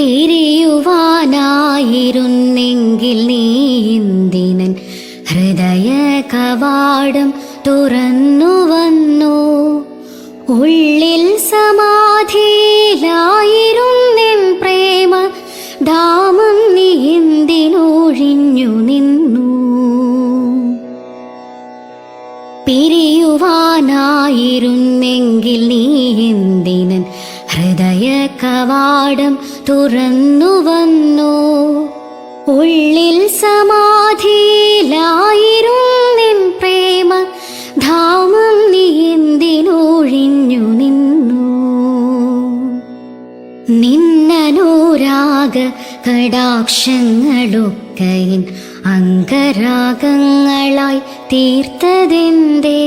പിരിയുവാനായിരുന്നെങ്കിൽ നീ ഇന്ദിനൻ ഹൃദയ കവാടം തുറന്നു വന്നു. ഉള്ളിൽ സമാധിയിലായിരുന്നെൻ പ്രേമ ദാമം നീ എന്തിനൊഴിഞ്ഞു നിന്നു? പിരിയുവാനായിരുന്നെങ്കിൽ നീ എന്തിനൻ ഹൃദയ കവാടം തുറന്നു വന്നു. ഉള്ളിൽ സമാധിയിലായിരുന്നിൻ പ്രേമ ധാമം നീ എന്തിനൊഴിഞ്ഞു നിന്നു? നിന്നനുരാഗ കടാക്ഷങ്ങളൊക്കെയിൻ അങ്കരാഗങ്ങളായി തീർത്തതെന്തേ?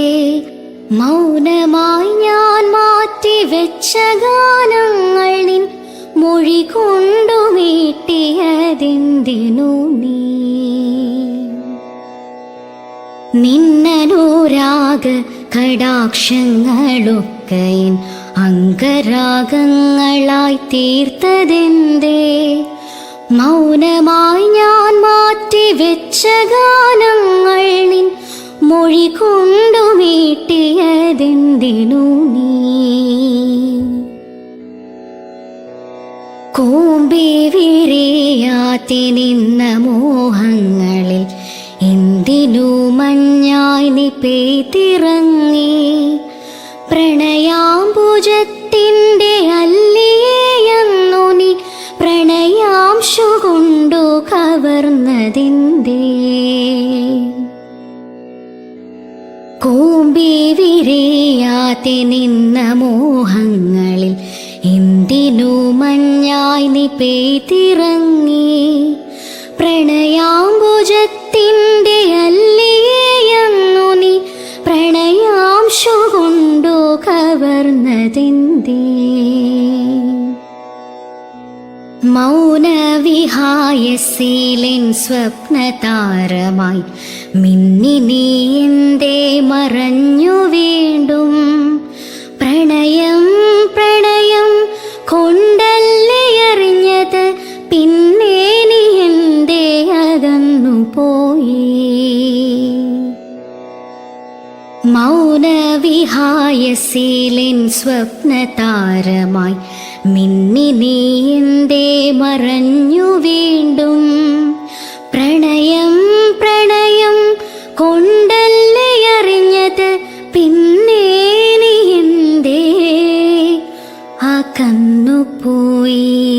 മൗനമായി ഗാനങ്ങൾ നിൻ മൊഴി കൊണ്ടു മീട്ടിയതെന്തിനു നീ? നിന്നനുരാഗ കടാക്ഷങ്ങളൊക്കെയിൻ അങ്കരാഗങ്ങളായി തീർത്തതെന്തേ? മൗനമായി ഞാൻ മാറ്റിവെച്ച ഗാനങ്ങൾ നിൻ മൊഴി കൊണ്ടു മീട്ടിയതെന്തിനു നീ? കൂമ്പി വിരിയാത്തി നിന്ന മോഹങ്ങളിൽ എന്തിനു മഞ്ഞായി നീ പെയ്തിറങ്ങി? പ്രണയാംബുജത്തിന്റെ അല്ലിയെന്നു നീ പ്രണയാംശു കൊണ്ടു കവർന്നതിന്റെ കൂമ്പി വിരിയാത്തി നിന്ന മോഹങ്ങളിൽ എന്തിനു മഞ്ഞായി നീ പെയ്തിറങ്ങി. പ്രണയാംബുജത്തിന്റെ അല്ലേയെന്നു നീ? പ്രണയാംശു കൊണ്ടു കവർന്നതെന്തേ? മൗനവിഹായസീലിൻ സ്വപ്നതാരമായി മിന്നി നീ എന്തേ മറഞ്ഞു പോയി. മൗനവിഹായസീലിൻ സ്വപ്നതാരമായി മിന്നി നീ മറഞ്ഞു വീണ്ടും? പ്രണയം പ്രണയം കൊണ്ടല്ലേ അറിഞ്ഞത്? പിന്നെ നീ ആ അകന്നു പോയി